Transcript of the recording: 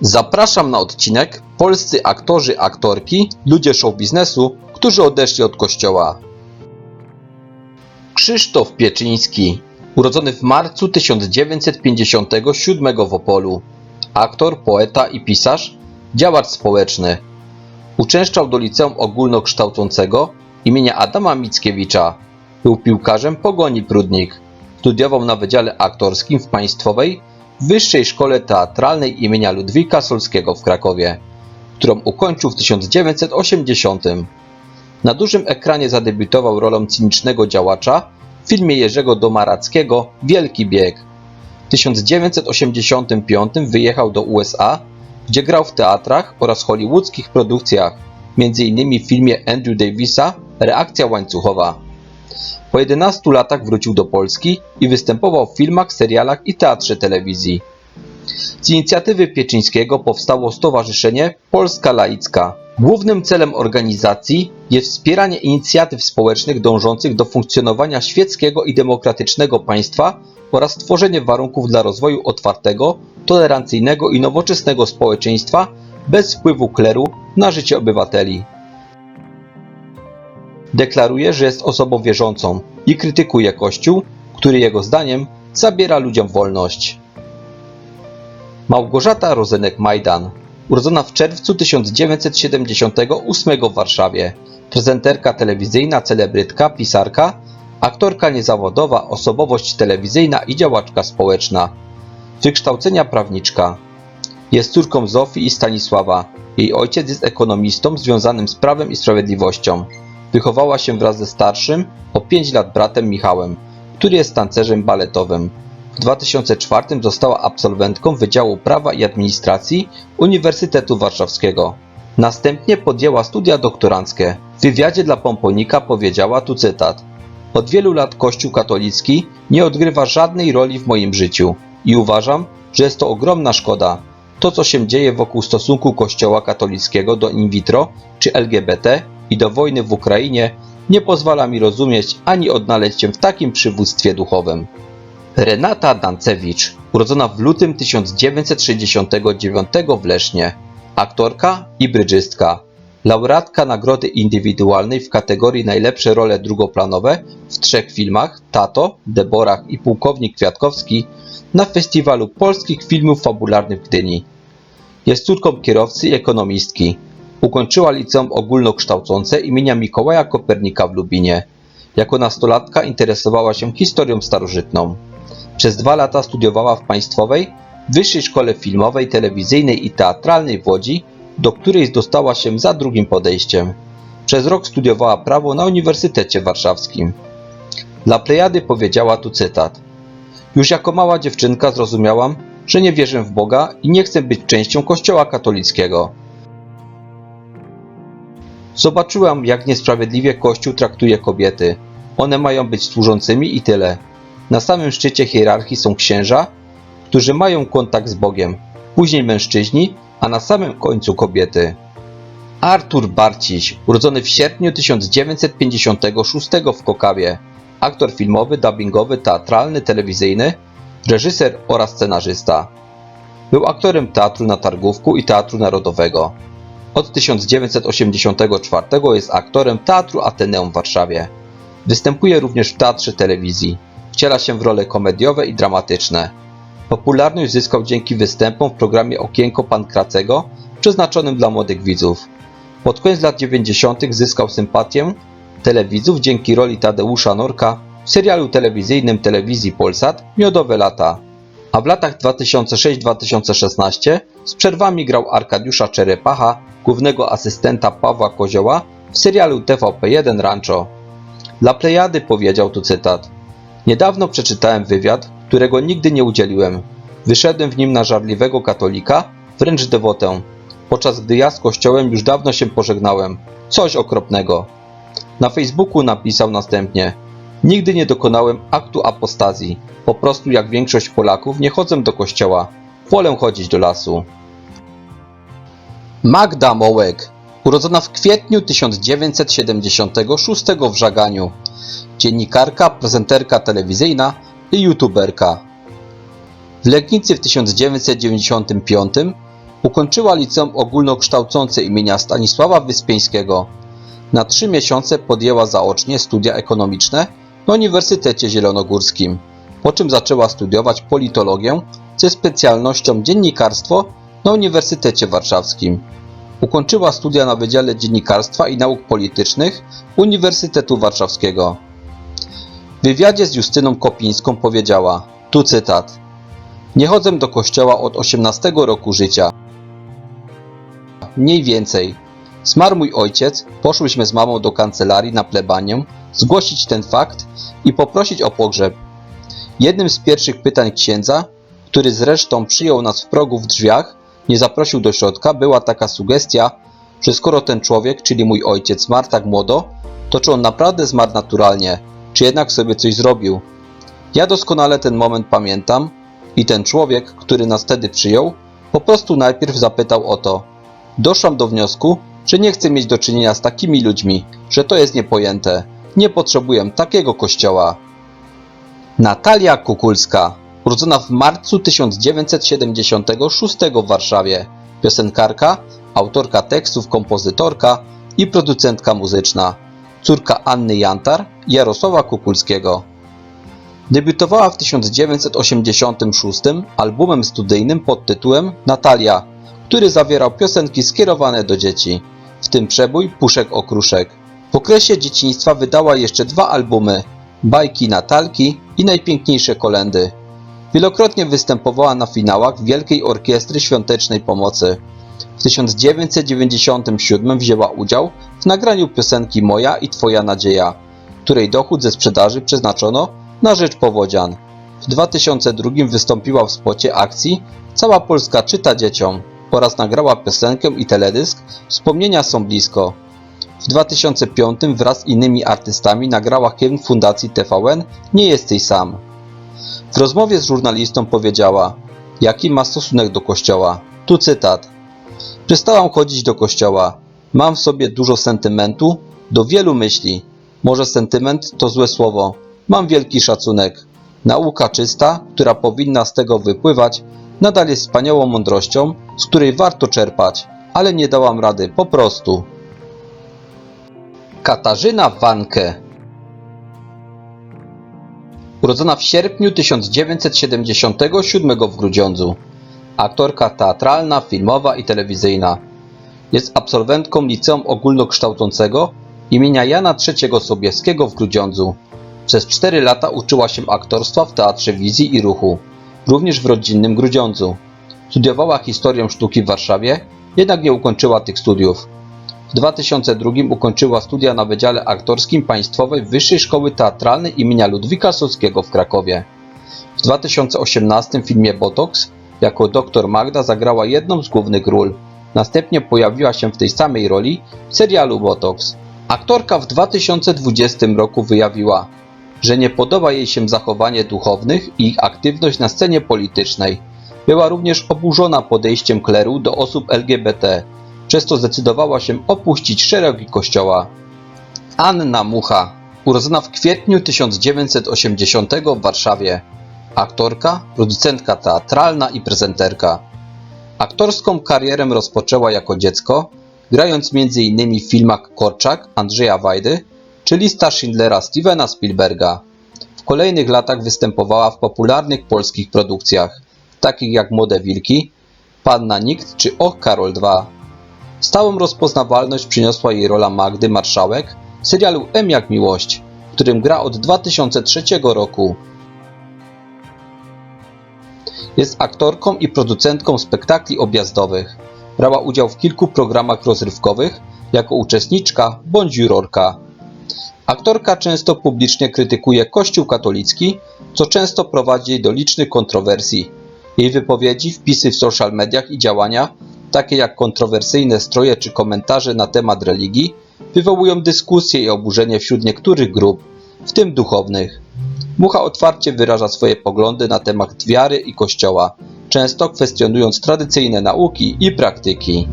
Zapraszam na odcinek Polscy aktorzy, aktorki, ludzie show biznesu, którzy odeszli od kościoła. Krzysztof Pieczyński, urodzony w marcu 1957 w Opolu. Aktor, poeta i pisarz, działacz społeczny. Uczęszczał do liceum ogólnokształcącego imienia Adama Mickiewicza. Był piłkarzem Pogoni Prudnik. Studiował na Wydziale Aktorskim w Państwowej Wyższej Szkole Teatralnej imienia Ludwika Solskiego w Krakowie, którą ukończył w 1980. Na dużym ekranie zadebiutował rolą cynicznego działacza w filmie Jerzego Domarackiego Wielki Bieg. W 1985 wyjechał do USA, gdzie grał w teatrach oraz hollywoodzkich produkcjach, m.in. w filmie Andrew Davisa Reakcja łańcuchowa. Po 11 latach wrócił do Polski i występował w filmach, serialach i teatrze telewizji. Z inicjatywy Pieczyńskiego powstało Stowarzyszenie Polska Laicka. Głównym celem organizacji jest wspieranie inicjatyw społecznych dążących do funkcjonowania świeckiego i demokratycznego państwa oraz tworzenie warunków dla rozwoju otwartego, tolerancyjnego i nowoczesnego społeczeństwa bez wpływu kleru na życie obywateli. Deklaruje, że jest osobą wierzącą i krytykuje Kościół, który jego zdaniem zabiera ludziom wolność. Małgorzata Rozenek-Majdan, urodzona w czerwcu 1978 w Warszawie, prezenterka telewizyjna, celebrytka, pisarka, aktorka niezawodowa, osobowość telewizyjna i działaczka społeczna. Wykształcenia prawniczka. Jest córką Zofii i Stanisława. Jej ojciec jest ekonomistą związanym z prawem i sprawiedliwością. Wychowała się wraz ze starszym, o 5 lat bratem Michałem, który jest tancerzem baletowym. W 2004 została absolwentką Wydziału Prawa i Administracji Uniwersytetu Warszawskiego. Następnie podjęła studia doktoranckie. W wywiadzie dla Pomponika powiedziała tu cytat: Od wielu lat Kościół katolicki nie odgrywa żadnej roli w moim życiu i uważam, że jest to ogromna szkoda. To, co się dzieje wokół stosunku Kościoła katolickiego do in vitro czy LGBT i do wojny w Ukrainie, nie pozwala mi rozumieć ani odnaleźć się w takim przywództwie duchowym. Renata Dancewicz, urodzona w lutym 1969 w Lesznie, aktorka i brydżystka, laureatka nagrody indywidualnej w kategorii najlepsze role drugoplanowe w trzech filmach Tato, Deborah i Pułkownik Kwiatkowski na Festiwalu Polskich Filmów Fabularnych w Gdyni. Jest córką kierowcy i ekonomistki. Ukończyła liceum ogólnokształcące imienia Mikołaja Kopernika w Lubinie. Jako nastolatka interesowała się historią starożytną. Przez dwa lata studiowała w Państwowej Wyższej Szkole Filmowej, Telewizyjnej i Teatralnej w Łodzi, do której dostała się za drugim podejściem. Przez rok studiowała prawo na Uniwersytecie Warszawskim. Dla Plejady powiedziała tu cytat. Już jako mała dziewczynka zrozumiałam, że nie wierzę w Boga i nie chcę być częścią Kościoła katolickiego. Zobaczyłam, jak niesprawiedliwie Kościół traktuje kobiety. One mają być służącymi i tyle. Na samym szczycie hierarchii są księża, którzy mają kontakt z Bogiem, później mężczyźni, a na samym końcu kobiety. Artur Barciś, urodzony w sierpniu 1956 w Kokawie, aktor filmowy, dubbingowy, teatralny, telewizyjny, reżyser oraz scenarzysta. Był aktorem Teatru na Targówku i Teatru Narodowego. Od 1984 jest aktorem Teatru Ateneum w Warszawie. Występuje również w teatrze telewizji. Wciela się w role komediowe i dramatyczne. Popularność zyskał dzięki występom w programie Okienko Pankracego przeznaczonym dla młodych widzów. Pod koniec lat 90. zyskał sympatię telewidzów dzięki roli Tadeusza Norka w serialu telewizyjnym telewizji Polsat Miodowe lata. A w latach 2006-2016 z przerwami grał Arkadiusza Czerepacha, głównego asystenta Pawła Kozioła w serialu TVP1 Rancho. Dla Plejady powiedział tu cytat. Niedawno przeczytałem wywiad, którego nigdy nie udzieliłem. Wyszedłem w nim na żarliwego katolika, wręcz dewotę, podczas gdy ja z kościołem już dawno się pożegnałem. Coś okropnego. Na Facebooku napisał następnie: Nigdy nie dokonałem aktu apostazji. Po prostu jak większość Polaków nie chodzę do kościoła. Wolę chodzić do lasu. Magda Mołek, urodzona w kwietniu 1976 w Żaganiu. Dziennikarka, prezenterka telewizyjna i youtuberka. W Legnicy w 1995 Ukończyła liceum ogólnokształcące imienia Stanisława Wyspiańskiego. Na trzy miesiące podjęła zaocznie studia ekonomiczne na Uniwersytecie Zielonogórskim, po czym zaczęła studiować politologię ze specjalnością dziennikarstwo na Uniwersytecie Warszawskim. Ukończyła studia na Wydziale Dziennikarstwa i Nauk Politycznych Uniwersytetu Warszawskiego. W wywiadzie z Justyną Kopińską powiedziała, tu cytat, Nie chodzę do kościoła od 18 roku życia. Mniej więcej. Zmarł mój ojciec, poszłyśmy z mamą do kancelarii na plebanię, zgłosić ten fakt i poprosić o pogrzeb. Jednym z pierwszych pytań księdza, który zresztą przyjął nas w progu w drzwiach, nie zaprosił do środka, była taka sugestia, że skoro ten człowiek, czyli mój ojciec, zmarł tak młodo, to czy on naprawdę zmarł naturalnie, czy jednak sobie coś zrobił. Ja doskonale ten moment pamiętam i ten człowiek, który nas wtedy przyjął, po prostu najpierw zapytał o to. Doszłam do wniosku, że nie chcę mieć do czynienia z takimi ludźmi, że to jest niepojęte. Nie potrzebuję takiego kościoła. Natalia Kukulska, urodzona w marcu 1976 w Warszawie, piosenkarka, autorka tekstów, kompozytorka i producentka muzyczna, córka Anny Jantar i Jarosława Kukulskiego. Debiutowała w 1986 albumem studyjnym pod tytułem Natalia, który zawierał piosenki skierowane do dzieci, w tym przebój Puszek Okruszek. W okresie dzieciństwa wydała jeszcze dwa albumy Bajki Natalki i Najpiękniejsze Kolendy. Wielokrotnie występowała na finałach Wielkiej Orkiestry Świątecznej Pomocy. W 1997 wzięła udział w nagraniu piosenki Moja i Twoja Nadzieja, której dochód ze sprzedaży przeznaczono na rzecz powodzian. W 2002 wystąpiła w spocie akcji Cała Polska czyta dzieciom oraz nagrała piosenkę i teledysk Wspomnienia są blisko. W 2005 wraz z innymi artystami nagrała hymn Fundacji TVN Nie jesteś sam. W rozmowie z żurnalistą powiedziała, jaki ma stosunek do kościoła. Tu cytat. Przestałam chodzić do kościoła. Mam w sobie dużo sentymentu do wielu myśli. Może sentyment to złe słowo. Mam wielki szacunek. Nauka czysta, która powinna z tego wypływać, nadal jest wspaniałą mądrością, z której warto czerpać, ale nie dałam rady, po prostu. Katarzyna Wanke Urodzona w sierpniu 1977 w Grudziądzu. Aktorka teatralna, filmowa i telewizyjna. Jest absolwentką Liceum Ogólnokształcącego imienia Jana III Sobieskiego w Grudziądzu. Przez 4 lata uczyła się aktorstwa w Teatrze Wizji i Ruchu, również w rodzinnym Grudziądzu. Studiowała historię sztuki w Warszawie, jednak nie ukończyła tych studiów. W 2002 ukończyła studia na Wydziale Aktorskim Państwowej Wyższej Szkoły Teatralnej imienia Ludwika Sowskiego w Krakowie. W 2018 filmie Botox jako dr Magda zagrała jedną z głównych ról. Następnie pojawiła się w tej samej roli w serialu Botox. Aktorka w 2020 roku wyjawiła, że nie podoba jej się zachowanie duchownych i ich aktywność na scenie politycznej. Była również oburzona podejściem kleru do osób LGBT, przez co zdecydowała się opuścić szeregi kościoła. Anna Mucha, urodzona w kwietniu 1980 w Warszawie. Aktorka, producentka teatralna i prezenterka. Aktorską karierę rozpoczęła jako dziecko, grając m.in. w filmach Korczak Andrzeja Wajdy czy Lista Schindlera Stevena Spielberga. W kolejnych latach występowała w popularnych polskich produkcjach, takich jak Młode Wilki, Panna Nikt czy Och Karol II. Stałą rozpoznawalność przyniosła jej rola Magdy Marszałek w serialu M jak Miłość, w którym gra od 2003 roku. Jest aktorką i producentką spektakli objazdowych. Brała udział w kilku programach rozrywkowych jako uczestniczka bądź jurorka. Aktorka często publicznie krytykuje Kościół katolicki, co często prowadzi jej do licznych kontrowersji. Jej wypowiedzi, wpisy w social mediach i działania, takie jak kontrowersyjne stroje czy komentarze na temat religii, wywołują dyskusje i oburzenie wśród niektórych grup, w tym duchownych. Mucha otwarcie wyraża swoje poglądy na temat wiary i kościoła, często kwestionując tradycyjne nauki i praktyki.